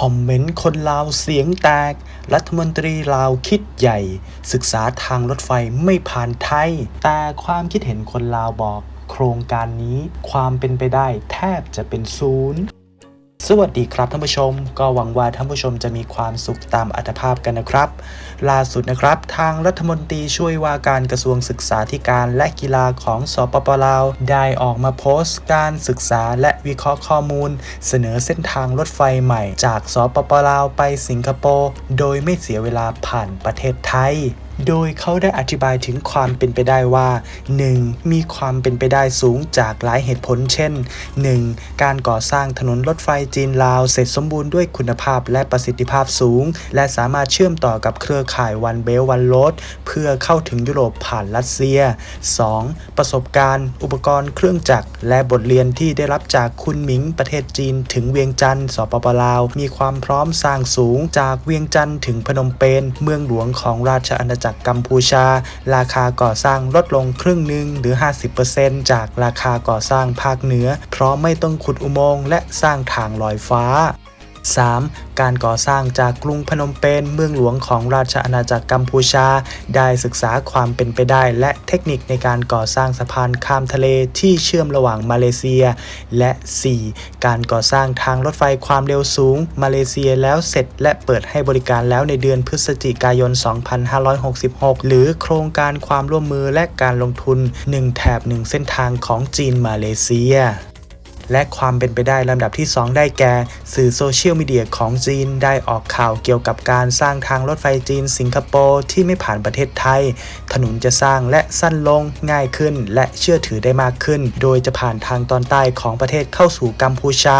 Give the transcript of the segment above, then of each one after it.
คอมเมนต์คนลาวเสียงแตก รัฐมนตรีลาวคิดใหญ่ ศึกษาทางรถไฟไม่ผ่านไทย แต่ความคิดเห็นคนลาวบอก โครงการนี้ความเป็นไปได้แทบจะเป็นศูนย์ สวัสดีครับท่านผู้ชม ก็หวังว่าท่านผู้ชมจะมีความสุขตามอัตภาพกันนะครับ ล่าสุดนะครับ ทางรัฐมนตรีช่วยว่าการกระทรวงศึกษาธิการและกีฬาของสปปลาว ได้ออกมาโพสต์ การศึกษาและวิเคราะห์ข้อมูล เสนอเส้นทางรถไฟใหม่ จากสปปลาวไปสิงคโปร์โดยไม่เสียเวลาผ่านประเทศไทย โดยเขาได้อธิบายถึงความเป็นไปได้ว่า 1. มีความเป็นไปได้สูงจากหลายเหตุผล เช่น 1. การก่อสร้างถนนรถไฟจีนลาว เสร็จสมบูรณ์ด้วยคุณภาพและประสิทธิภาพสูง และสามารถเชื่อมต่อกับเครือข่ายวันเบลวันโรดเพื่อเข้าถึงยุโรปผ่านรัสเซีย 2. ประสบการณ์ อุปกรณ์เครื่องจักร และบทเรียนที่ได้รับจากคุณหมิงประเทศจีน ถึงเวียงจันทร์สปปลาว มีความพร้อมสร้างสูงจากเวียงจันทร์ถึงพนมเปญเมืองหลวงของราชอาณาจักรกัมพูชา ราคาก่อสร้างลดลงครึ่งหนึ่งหรือ 50%จากราคาก่อสร้างภาคเหนือ เพราะไม่ต้องขุดอุโมงค์และสร้างทางลอยฟ้า 3. การก่อสร้างจากกรุงพนมเปญเมืองหลวงของราชอาณาจักรกัมพูชา ได้ศึกษาความเป็นไปได้ และเทคนิคในการก่อสร้างสะพานข้ามทะเลที่เชื่อมระหว่างมาเลเซีย และ 4. การก่อสร้างทางรถไฟความเร็วสูง มาเลเซียแล้วเสร็จและเปิดให้บริการแล้วในเดือนพฤศจิกายน 2566 หรือโครงการความร่วมมือและการลงทุน 1 แถบ 1 เส้นทางของจีนมาเลเซีย และความเป็นไปได้ลำดับที่ 2 ได้แก่ สื่อโซเชียลมีเดียของจีนได้ออกข่าวเกี่ยวกับการสร้างทางรถไฟจีนสิงคโปร์ที่ไม่ผ่านประเทศไทย ถนนจะสร้างและสั้นลงง่ายขึ้น และเชื่อถือได้มากขึ้น โดยจะผ่านทางตอนใต้ของประเทศเข้าสู่กัมพูชา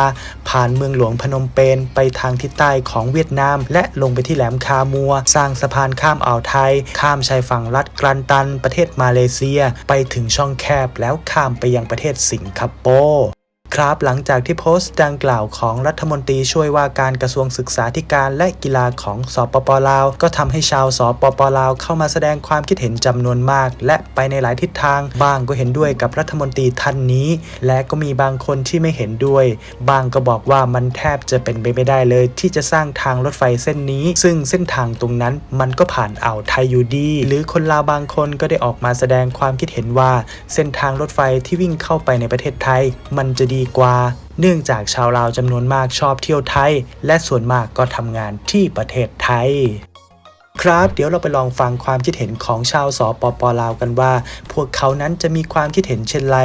ผ่านเมืองหลวงพนมเปญไปทางทิศใต้ของเวียดนาม และลงไปที่แหลมคามัว สร้างสะพานข้ามอ่าวไทย ข้ามชายฝั่งรัฐกรันตัน ประเทศมาเลเซีย ไปถึงช่องแคบแล้วข้ามไปยังประเทศสิงคโปร์ ครับหลังจากที่โพสต์ดังกล่าวของรัฐมนตรีช่วยว่าการกระทรวงศึกษาธิการและกีฬาของสปปลาว ก็ทำให้ชาวสปปลาวเข้ามาแสดงความคิดเห็นจำนวนมาก และไปในหลายทิศทางบางก็เห็นด้วยกับรัฐมนตรีท่านนี้ และก็มีบางคนที่ไม่เห็นด้วย บางก็บอกว่ามันแทบจะเป็นไปไม่ได้เลย ที่จะสร้างทางรถไฟเส้นนี้ ซึ่งเส้นทางตรงนั้นมันก็ผ่านอ่าวไทยอยู่ดี หรือคนลาวบางคนก็ได้ออกมาแสดงความคิดเห็นว่า เส้นทางรถไฟที่วิ่งเข้าไปในประเทศไทย มันจะดีกว่า เนื่องจากชาวลาวจำนวนมากชอบเที่ยวไทย และส่วนมากก็ทำงานที่ประเทศไทยครับเดี๋ยวเราไปลองฟังความคิดเห็นของชาวสปปลาวกันว่า พวกเขานั้นจะมีความคิดเห็นเช่นไร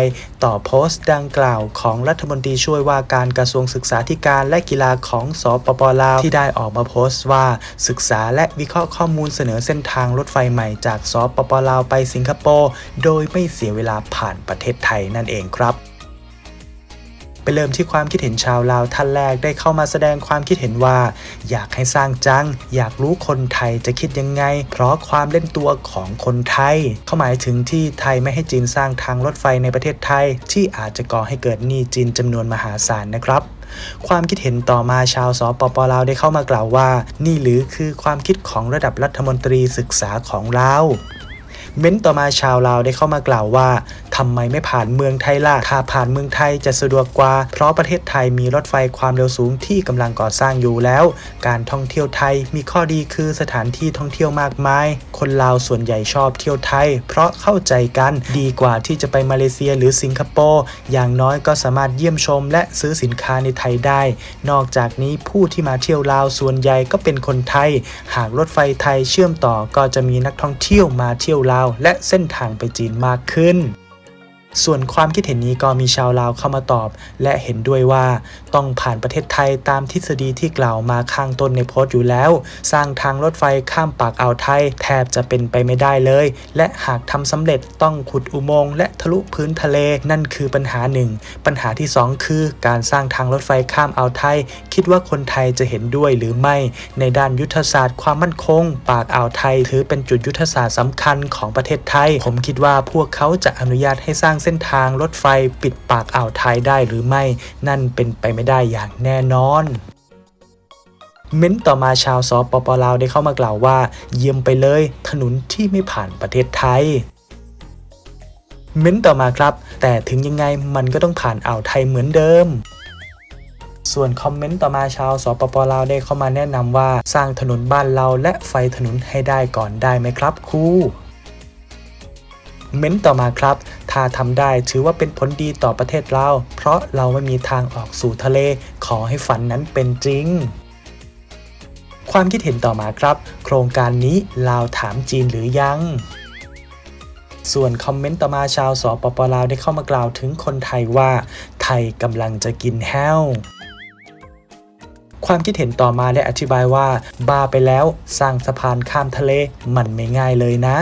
ต่อโพสต์ดังกล่าวของรัฐมนตรีช่วยว่าการกระทรวงศึกษาธิการและกีฬาของสปปลาวที่ได้ออกมาโพสต์ว่า ศึกษาและวิเคราะห์ข้อมูลเสนอเส้นทางรถไฟใหม่จากสปปลาวไปสิงคโปร์โดยไม่เสียเวลาผ่านประเทศไทยนั่นเองครับ ไปเริ่มที่ความคิดเห็นชาวลาวท่านแรกได้เข้ามาแสดงความคิดเห็นว่า อยากให้สร้างจัง อยากรู้คนไทยจะคิดยังไง เพราะความเล่นตัวของคนไทย เขาหมายถึงที่ไทยไม่ให้จีนสร้างทางรถไฟในประเทศไทย ที่อาจจะก่อให้เกิดหนี้จีนจำนวนมหาศาลนะครับความคิดเห็นต่อมาชาวสปปลาวได้เข้ามากล่าวว่า นี่หรือคือความคิดของระดับรัฐมนตรีศึกษาของเรา เม้นต่อมาชาวลาวได้เข้ามากล่าวว่าทำไมไม่ผ่านเมืองไทยล่ะถ้าผ่านเมืองไทยจะสะดวกกว่า เพราะประเทศไทยมีรถไฟความเร็วสูงที่กำลังก่อสร้างอยู่แล้ว การท่องเที่ยวไทยมีข้อดีคือสถานที่ท่องเที่ยวมากมาย คนลาวส่วนใหญ่ชอบเที่ยวไทย เพราะเข้าใจกันดีกว่าที่จะไปมาเลเซียหรือสิงคโปร์อย่างน้อยก็สามารถเยี่ยมชม และซื้อสินค้าในไทยได้ นอกจากนี้ผู้ที่มาเที่ยวลาวส่วนใหญ่ก็เป็นคนไทย หากรถไฟไทยเชื่อมต่อก็จะมีนักท่องเที่ยวมาเที่ยวลาวและเส้นทางไปจีนมากขึ้น ส่วนความคิดเห็นนี้ก็มีชาวลาวเข้ามาตอบ และเห็นด้วยว่าต้องผ่านประเทศไทยตามทฤษฎีที่กล่าวมาข้างต้นในโพสต์อยู่แล้ว สร้างทางรถไฟข้ามปากอ่าวไทยแทบจะเป็นไปไม่ได้เลย และหากทำสำเร็จต้องขุดอุโมงค์และทะลุพื้นทะเลนั่นคือปัญหาหนึ่ง ปัญหาที่ 2 คือการสร้างทางรถไฟข้ามอ่าวไทย คิดว่าคนไทยจะเห็นด้วยหรือไม่ ในด้านยุทธศาสตร์ความมั่นคง ปากอ่าวไทย ถือเป็นจุดยุทธศาสตร์สำคัญของประเทศไทย ผมคิดว่าพวกเขาจะอนุญาตให้สร้างเส้นทางรถไฟปิดปากอ่าวไทยได้หรือไม่นั่นเป็นไปไม่ได้อย่างแน่นอนเม้นต่อมาชาวสปปลาวได้เข้ามากล่าวว่า เยี่ยมไปเลย ถนนที่ไม่ผ่านประเทศไทย เม้นต่อมาครับ แต่ถึงยังไงมันก็ต้องผ่านอ่าวไทยเหมือนเดิม ส่วนคอมเมนต์ต่อมาชาวสปปลาวได้เข้ามาแนะนำว่าสร้างถนนบ้านเราและไฟถนนให้ได้ก่อนได้ไหมครับครูเม้นต์ต่อมาครับ ถ้าทำได้ถือว่าเป็นผลดีต่อประเทศเราเพราะเราไม่มีทางออกสู่ทะเล ขอให้ฝันนั้นเป็นจริงความคิดเห็นต่อมาครับ โครงการนี้ลาวถามจีนหรือยัง ส่วนคอมเมนต์ต่อมาชาวสปปลาวได้เข้ามากล่าวถึงคนไทยว่า ไทยกำลังจะกินแห้ว ความคิดเห็นต่อมาได้อธิบายว่า บาไปแล้วสร้างสะพานข้ามทะเลมันไม่ง่ายเลยนะ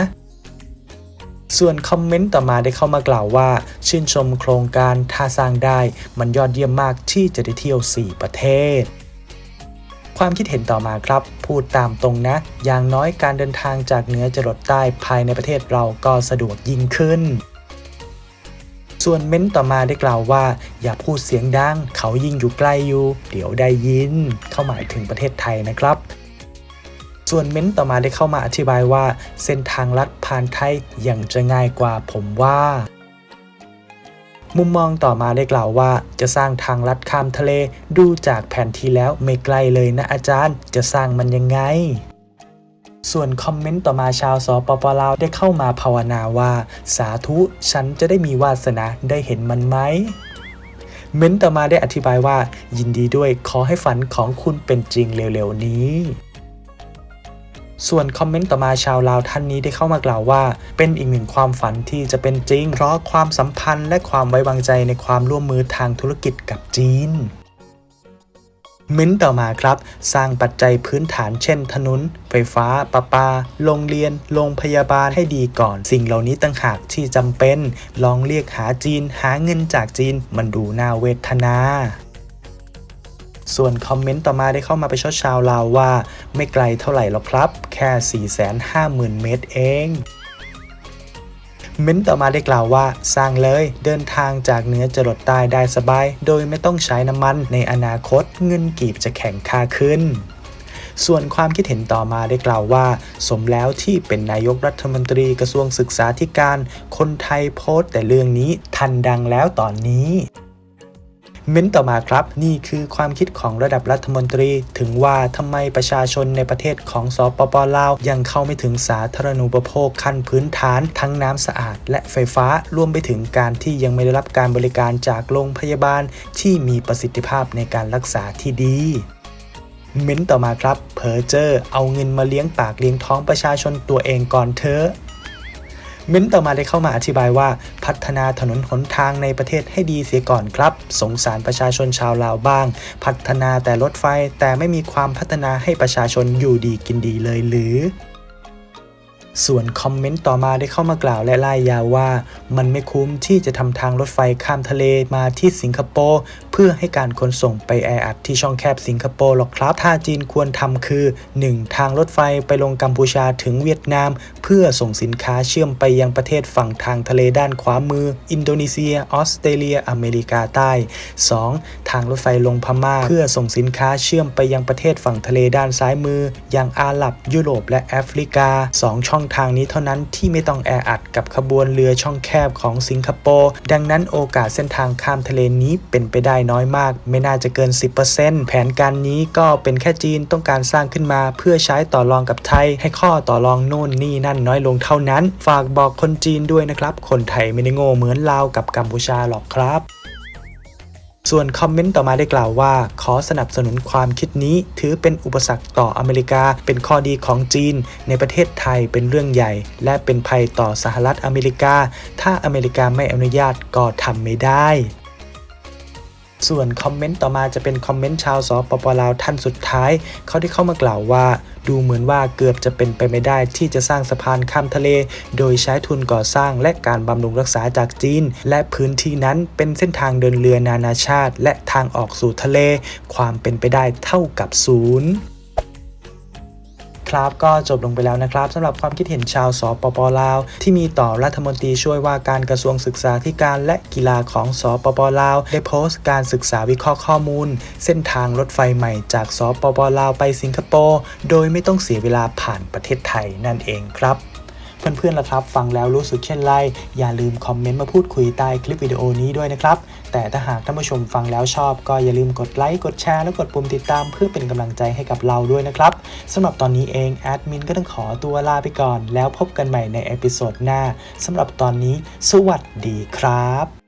ส่วนคอมเมนต์ต่อมาได้เข้ามากล่าวว่า ชื่นชมโครงการถ้าสร้างได้ มันยอดเยี่ยมมากที่จะได้เที่ยว 4 ประเทศความคิดเห็นต่อมาครับ พูดตามตรงนะ อย่างน้อยการเดินทางจากเหนือจรดใต้ภายในประเทศเราก็สะดวกยิ่งขึ้น ส่วนเม้นต์ต่อมาได้กล่าวว่า อย่าพูดเสียงดังเขายิ่งอยู่ใกล้อยู่ เดี๋ยวได้ยิน เข้าหมายถึงประเทศไทยนะครับ ส่วนเม้นต่อมาได้เข้ามาอธิบายว่า เส้นทางลัดผ่านไทยยังจะง่ายกว่าผมว่า มุมมองต่อมาได้กล่าวว่า จะสร้างทางลัดข้ามทะเล ดูจากแผนที่แล้วไม่ไกลเลยนะอาจารย์ จะสร้างมันยังไงส่วนคอมเมนต์ต่อมาชาวสปปลาวได้เข้ามาภาวนาว่า สาธุ ฉันจะได้มีวาสนาได้เห็นมันไหม เม้นต่อมาได้อธิบายว่า ยินดีด้วยขอให้ฝันของคุณเป็นจริงเร็วๆนี้ ส่วนคอมเมนต์ต่อมาชาวลาวท่านนี้ได้เข้ามากล่าวว่า เป็นอีกหนึ่งความฝันที่จะเป็นจริง เพราะความสัมพันธ์และความไว้วางใจในความร่วมมือทางธุรกิจกับจีนเม้นต์ต่อมาครับ สร้างปัจจัยพื้นฐานเช่น ถนน ไฟฟ้าประปา โรงเรียน โรงพยาบาลให้ดีก่อน สิ่งเหล่านี้ต่างหากที่จำเป็น ลองเรียกหาจีน หาเงินจากจีน มันดูน่าเวทนา ส่วนคอมเมนต์ต่อมาได้เข้ามาไปชดชาวลาวว่า ไม่ไกลเท่าไหร่หรอกครับ แค่ 450,000 เมตรเองเม้นต์ต่อมาได้กล่าวว่า สร้างเลยเดินทางจากเหนือจรดใต้ได้สบาย โดยไม่ต้องใช้น้ำมันในอนาคตเงินกีบจะแข็งค่าขึ้น ส่วนความคิดเห็นต่อมาได้กล่าวว่า สมแล้วที่เป็นนายกรัฐมนตรีกระทรวงศึกษาธิการ คนไทยโพสต์แต่เรื่องนี้ทันดังแล้วตอนนี้ เม้นต์ต่อมาครับ นี่คือความคิดของระดับรัฐมนตรี ถึงว่าทำไมประชาชนในประเทศของสปปลาว ยังเข้าไม่ถึงสาธารณูปโภคขั้นพื้นฐาน ทั้งน้ำสะอาด และไฟฟ้ารวมไปถึงการที่ยังไม่ได้รับการบริการจากโรงพยาบาล ที่มีประสิทธิภาพในการรักษาที่ดีเม้นต์ต่อมาครับเพอเจอร์เอาเงินมาเลี้ยงปากเลี้ยงท้องประชาชนตัวเองก่อนเถอ เม้นต์ต่อมาได้เข้ามาอธิบายว่า พัฒนาถนนหนทางในประเทศให้ดีเสียก่อนครับ สงสารประชาชนชาวลาวบ้าง พัฒนาแต่รถไฟแต่ไม่มีความพัฒนาให้ประชาชนอยู่ดีกินดีเลยหรือส่วนคอมเมนต์ต่อมาได้เข้ามากล่าวและไล่ยาวว่า มันไม่คุ้มที่จะทำทางรถไฟข้ามทะเลมาที่สิงคโปร์เพื่อให้การขนส่งไปแออัดที่ช่องแคบสิงคโปร์หรอกครับถ้าจีนควรทำคือ 1. ทางรถไฟไปลงกัมพูชาถึงเวียดนาม เพื่อส่งสินค้าเชื่อมไปยังประเทศฝั่งทางทะเลด้านขวามือ อินโดนีเซีย ออสเตรเลีย อเมริกาใต้ 2. ทางรถไฟลงพม่า เพื่อส่งสินค้าเชื่อมไปยังประเทศฝั่งทะเลด้านซ้ายมือ อย่างอาหรับ ยุโรปและแอฟริกา 2 ช่องทางนี้เท่านั้นที่ไม่ต้องแออัดกับขบวนเรือช่องแคบของสิงคโปร์ดังนั้นโอกาสเส้นทางข้ามทะเลนี้เป็นไปได้น้อยมาก ไม่น่าจะเกิน 10%แผนการนี้ก็เป็นแค่จีนต้องการสร้างขึ้นมา เพื่อใช้ต่อรองกับไทย ให้ข้อต่อรองโน่นนี่นั่นน้อยลงเท่านั้น ฝากบอกคนจีนด้วยนะครับ คนไทยไม่ได้โง่เหมือนลาวกับกัมพูชาหรอกครับส่วนคอมเมนต์ต่อมาได้กล่าวว่า ขอสนับสนุนความคิดนี้ ถือเป็นอุปสรรคต่ออเมริกา เป็นข้อดีของจีน ในประเทศไทยเป็นเรื่องใหญ่ และเป็นภัยต่อสหรัฐอเมริกา ถ้าอเมริกาไม่อนุญาตก็ทำไม่ได้ ส่วนคอมเมนต์ต่อมาจะเป็นคอมเมนต์ชาวสปปลาวท่านสุดท้าย เขาได้เข้ามากล่าวว่าดูเหมือนว่าเกือบจะเป็นไปไม่ได้ที่จะสร้างสะพานข้ามทะเล โดยใช้ทุนก่อสร้างและการบำรุงรักษาจากจีน และพื้นที่นั้นเป็นเส้นทางเดินเรือนานาชาติ และทางออกสู่ทะเล ความเป็นไปได้เท่ากับศูนย์ ครับ ก็จบลงไปแล้วนะครับสำหรับความคิดเห็นชาวสปปลาว ที่มีต่อรัฐมนตรีช่วยว่าการกระทรวงศึกษาธิการและกีฬาของสปปลาว ได้โพสต์การศึกษาวิเคราะห์ข้อมูล เส้นทางรถไฟใหม่จากสปปลาวไปสิงคโปร์โดยไม่ต้องเสียเวลาผ่านประเทศไทยนั่นเองครับ เพื่อนๆล่ะครับ ฟังแล้วรู้สึกเช่นไร อย่าลืมคอมเมนต์มาพูดคุยใต้คลิปวิดีโอนี้ด้วยนะครับ แต่ถ้าหากท่านผู้ชมฟังแล้วชอบ ก็อย่าลืมกดไลค์ กดแชร์ และกดปุ่มติดตามเพื่อเป็นกำลังใจให้กับเราด้วยนะครับสำหรับตอนนี้เองแอดมินก็ต้องขอตัวลาไปก่อน แล้วพบกันใหม่ในเอพิโซดหน้าสำหรับตอนนี้ สวัสดีครับ